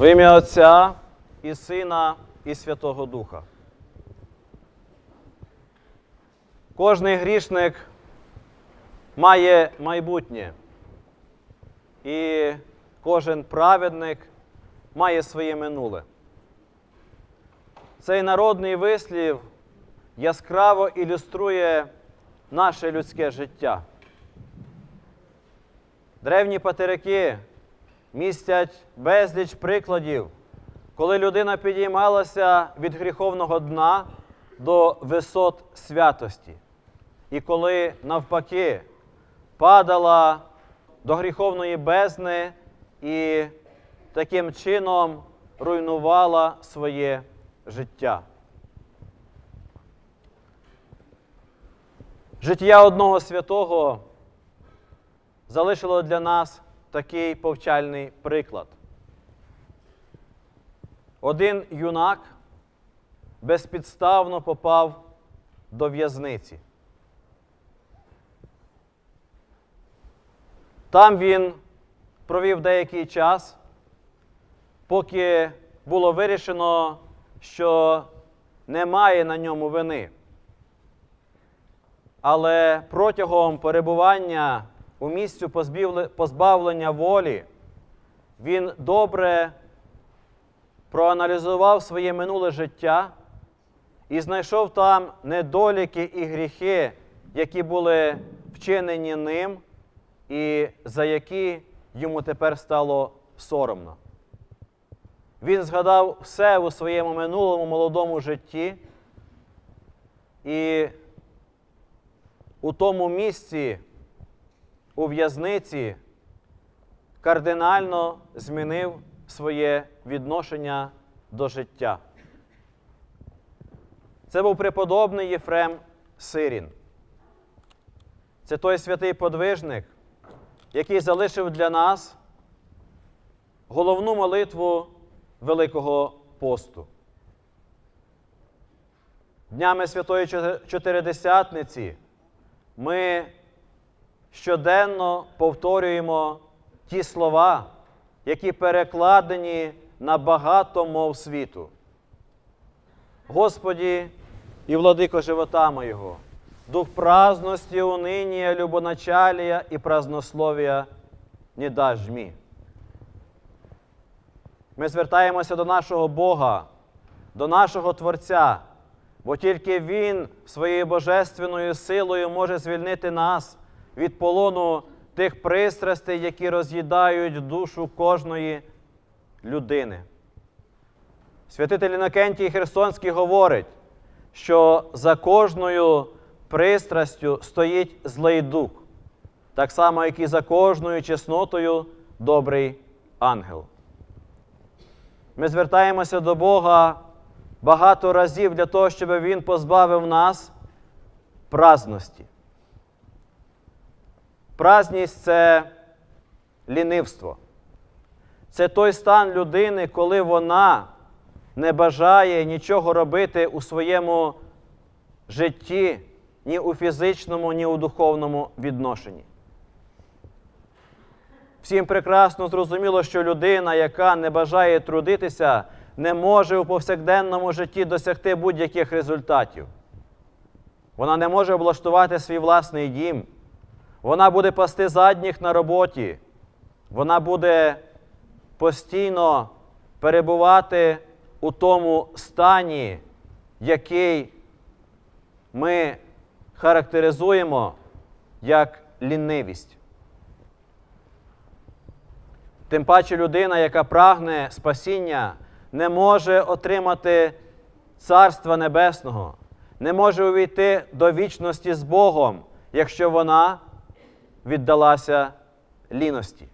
В ім'я Отця і Сина, і Святого Духа. Кожний грішник має майбутнє, і кожен праведник має своє минуле. Цей народний вислів яскраво ілюструє наше людське життя. Древні патерики містять безліч прикладів, коли людина підіймалася від гріховного дна до висот святості, і коли навпаки падала до гріховної бездни і таким чином руйнувала своє життя. Життя одного святого залишило для нас такий повчальний приклад. Один юнак безпідставно попав до в'язниці. Там він провів деякий час, поки було вирішено, що немає на ньому вини. Але протягом перебування у місцю позбавлення волі він добре проаналізував своє минуле життя і знайшов там недоліки і гріхи, які були вчинені ним, і за які йому тепер стало соромно. Він згадав все у своєму минулому молодому житті і у тому місці, у в'язниці, кардинально змінив своє відношення до життя. Це був преподобний Єфрем Сирін. Це той святий подвижник, який залишив для нас головну молитву Великого посту. Днями Святої Чотиридесятниці ми щоденно повторюємо ті слова, які перекладені на багато мов світу. Господі і владико живота моєго, дух праздності, унинія, любоначалія і празднословія не даж мі. Ми звертаємося до нашого Бога, до нашого Творця, бо тільки Він своєю божественною силою може звільнити нас від полону тих пристрастей, які роз'їдають душу кожної людини. Святитель Інокентій Херсонський говорить, що за кожною пристрастю стоїть злий дух, так само, як і за кожною чеснотою добрий ангел. Ми звертаємося до Бога багато разів для того, щоб Він позбавив нас праздності. Празність це лінивство. Це той стан людини, коли вона не бажає нічого робити у своєму житті, ні у фізичному, ні у духовному відношенні. Всім прекрасно зрозуміло, що людина, яка не бажає трудитися, не може у повсякденному житті досягти будь-яких результатів. Вона не може облаштувати свій власний дім. Вона буде пасти задніх на роботі. Вона буде постійно перебувати у тому стані, який ми характеризуємо як лінивість. Тим паче людина, яка прагне спасіння, не може отримати Царства Небесного, не може увійти до вічності з Богом, якщо вона віддалася ліності.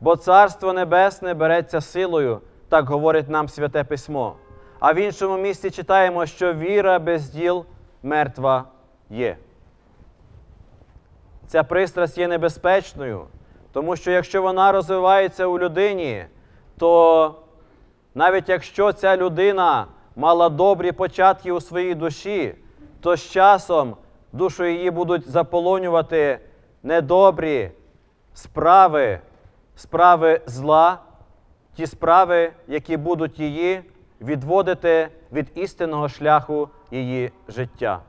Бо Царство Небесне береться силою, так говорить нам Святе Письмо. А в іншому місці читаємо, що віра без діл мертва є. Ця пристрасть є небезпечною, тому що якщо вона розвивається у людині, то навіть якщо ця людина мала добрі початки у своїй душі, то з часом душу її будуть заполонювати недобрі справи, справи зла, ті справи, які будуть її відводити від істинного шляху її життя.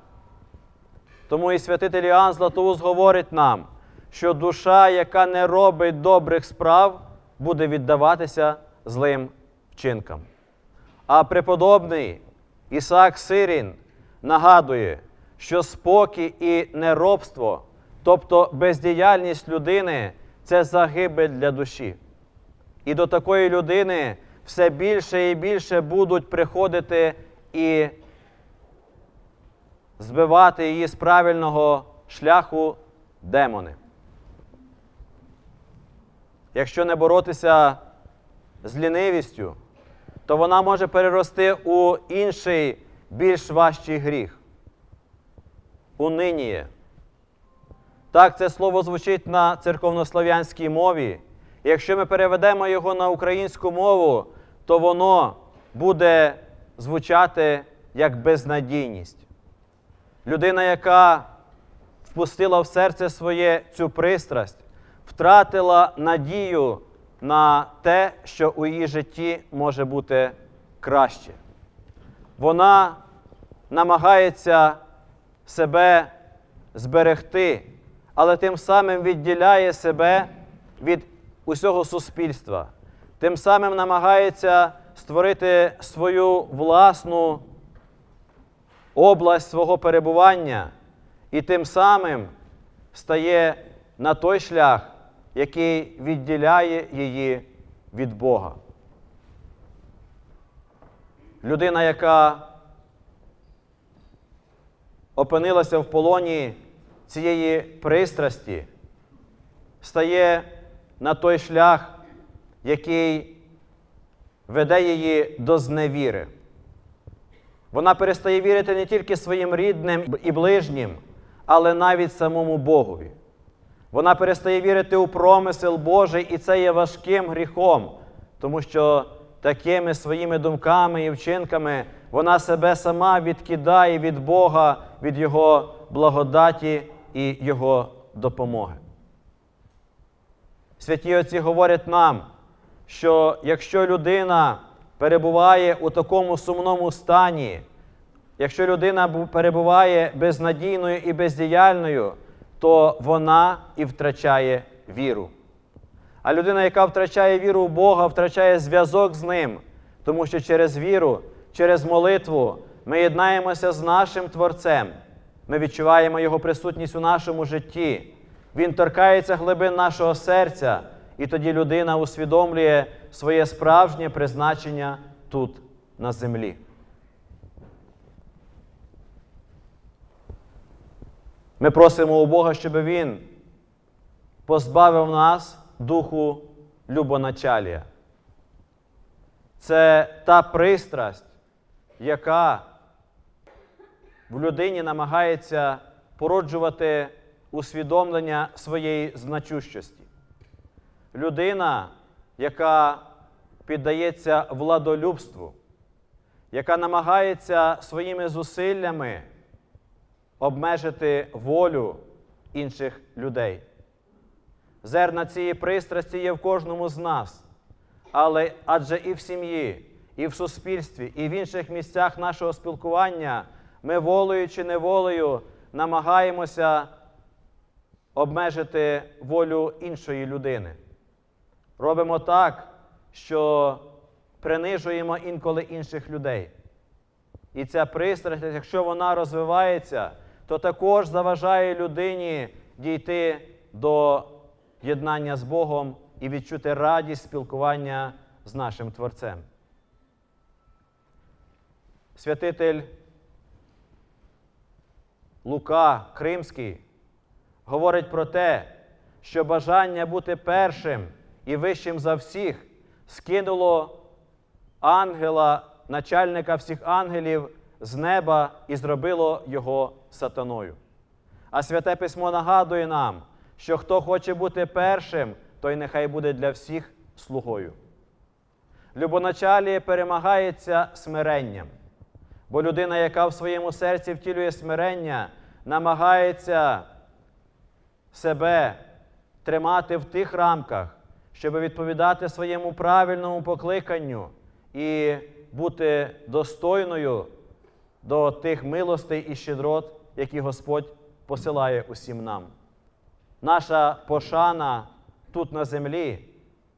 Тому і святитель Іоанн Златоуст говорить нам, що душа, яка не робить добрих справ, буде віддаватися злим вчинкам. А преподобний Ісаак Сирін нагадує, що спокій і неробство, тобто бездіяльність людини, це загибель для душі. І до такої людини все більше і більше будуть приходити і збивати її з правильного шляху демони. Якщо не боротися з лінивістю, то вона може перерости у інший більш важчий гріх. Униніє. Так це слово звучить на церковнослов'янській мові. Якщо ми переведемо його на українську мову, то воно буде звучати як безнадійність. Людина, яка впустила в серце своє цю пристрасть, втратила надію на те, що у її житті може бути краще. Вона намагається себе зберегти, але тим самим відділяє себе від усього суспільства, тим самим намагається створити свою власну область свого перебування і тим самим стає на той шлях, який відділяє її від Бога. Людина, яка опинилася в полоні цієї пристрасті, стає на той шлях, який веде її до зневіри. Вона перестає вірити не тільки своїм рідним і ближнім, але навіть самому Богові. Вона перестає вірити у промисел Божий, і це є важким гріхом, тому що такими своїми думками і вчинками вона себе сама відкидає від Бога, від Його благодаті і Його допомоги. Святі Отці говорять нам, що якщо людина перебуває у такому сумному стані, якщо людина перебуває безнадійною і бездіяльною, то вона і втрачає віру. А людина, яка втрачає віру в Бога, втрачає зв'язок з Ним, тому що через віру, через молитву ми єднаємося з нашим Творцем. Ми відчуваємо Його присутність у нашому житті. Він торкається глибин нашого серця, і тоді людина усвідомлює своє справжнє призначення тут, на землі. Ми просимо у Бога, щоб Він позбавив нас духу любоначалія. Це та пристрасть, яка в людині намагається породжувати усвідомлення своєї значущості. Людина, яка піддається владолюбству, яка намагається своїми зусиллями обмежити волю інших людей. Зерна цієї пристрасті є в кожному з нас, але адже і в сім'ї, і в суспільстві, і в інших місцях нашого спілкування ми волею чи неволею намагаємося обмежити волю іншої людини. Робимо так, що принижуємо інколи інших людей. І ця пристрасть, якщо вона розвивається, то також заважає людині дійти до єднання з Богом і відчути радість спілкування з нашим Творцем. Святитель Лука Кримський говорить про те, що бажання бути першим і вищим за всіх скинуло ангела, начальника всіх ангелів з неба і зробило його сатаною. А святе письмо нагадує нам, що хто хоче бути першим, той нехай буде для всіх слугою. Любоначаліє перемагається смиренням, бо людина, яка в своєму серці втілює смирення, намагається себе тримати в тих рамках, щоб відповідати своєму правильному покликанню і бути достойною до тих милостей і щедрот, які Господь посилає усім нам. Наша пошана тут на землі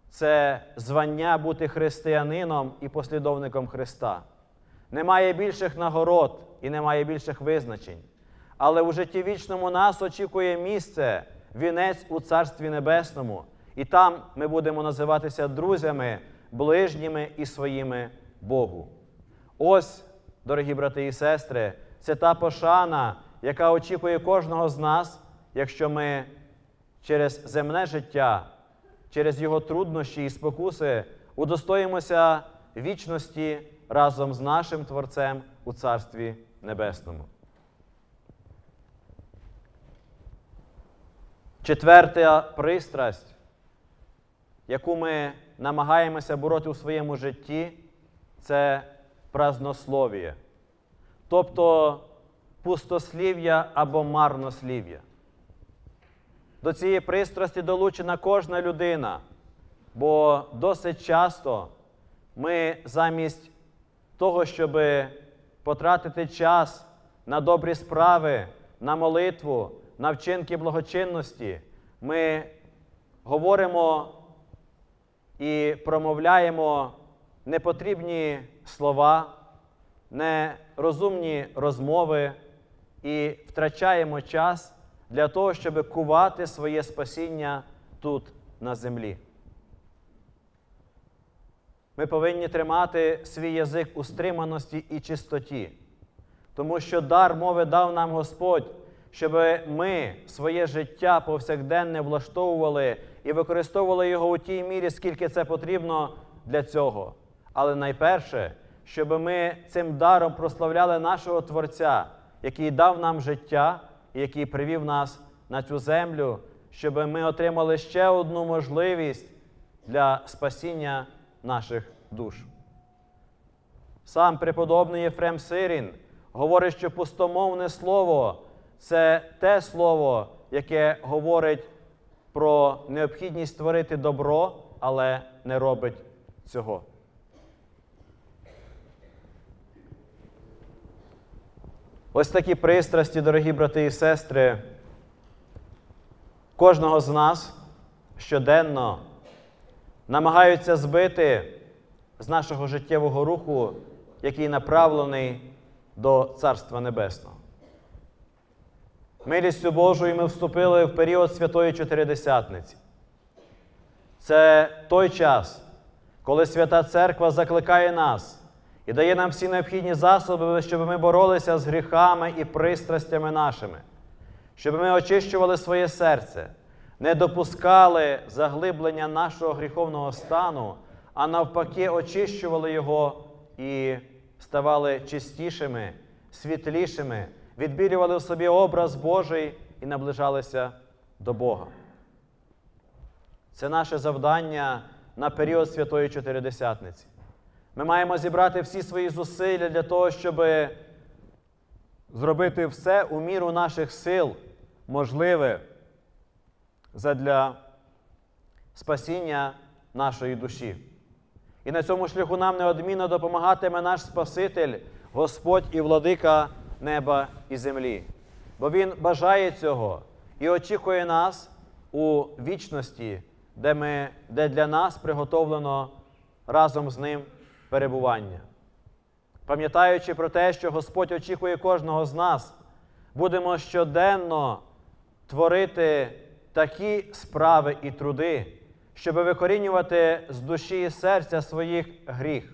це звання бути християнином і послідовником Христа. Немає більших нагород і немає більших визначень. Але у житті вічному нас очікує місце, вінець у Царстві Небесному, і там ми будемо називатися друзями, ближніми і своїми Богу. Ось, дорогі брати і сестри, це та пошана, яка очікує кожного з нас, якщо ми через земне життя, через його труднощі і спокуси удостоїмося вічності разом з нашим Творцем у Царстві Небесному. Четверта пристрасть, яку ми намагаємося бороти у своєму житті, це празнослов'я, тобто пустослів'я або марнослів'я. До цієї пристрасті долучена кожна людина, бо досить часто ми замість того, щоб потратити час на добрі справи, на молитву, на вчинки благочинності, ми говоримо і промовляємо непотрібні слова, нерозумні розмови і втрачаємо час для того, щоб кувати своє спасіння тут на землі. Ми повинні тримати свій язик у стриманості і чистоті, тому що дар мови дав нам Господь, щоб ми своє життя повсякденне влаштовували і використовували його у тій мірі, скільки це потрібно для цього. Але найперше, щоб ми цим даром прославляли нашого Творця, який дав нам життя який привів нас на цю землю, щоб ми отримали ще одну можливість для спасіння наших душ. Сам преподобний Єфрем Сирін говорить, що пустомовне слово це те слово, яке говорить про необхідність створити добро, але не робить цього. Ось такі пристрасті, дорогі брати і сестри, кожного з нас щоденно намагаються збити з нашого життєвого руху, який направлений до Царства Небесного. Милістю Божою ми вступили в період Святої Чотиридесятниці. Це той час, коли Свята Церква закликає нас і дає нам всі необхідні засоби, щоб ми боролися з гріхами і пристрастями нашими, щоб ми очищували своє серце, не допускали заглиблення нашого гріховного стану, а навпаки, очищували його і ставали чистішими, світлішими, відбілювали в собі образ Божий і наближалися до Бога. Це наше завдання на період Святої Чотиридесятниці. Ми маємо зібрати всі свої зусилля для того, щоб зробити все у міру наших сил можливе задля спасіння нашої душі. І на цьому шляху нам неодмінно допомагатиме наш Спаситель, Господь і владика неба і землі. Бо Він бажає цього і очікує нас у вічності, де, ми, де для нас приготовлено разом з Ним перебування. Пам'ятаючи про те, що Господь очікує кожного з нас, будемо щоденно творити такі справи і труди, щоб викорінювати з душі і серця своїх гріх,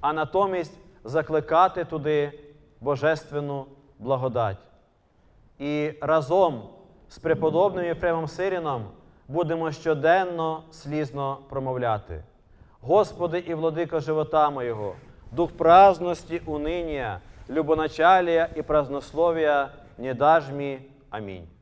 а натомість закликати туди Божественну благодать. І разом з преподобним Єфремом Сиріном будемо щоденно слізно промовляти. Господи і владика живота моєго, дух праздності, униния, любоначалія і празднословія не даж мі. Амінь.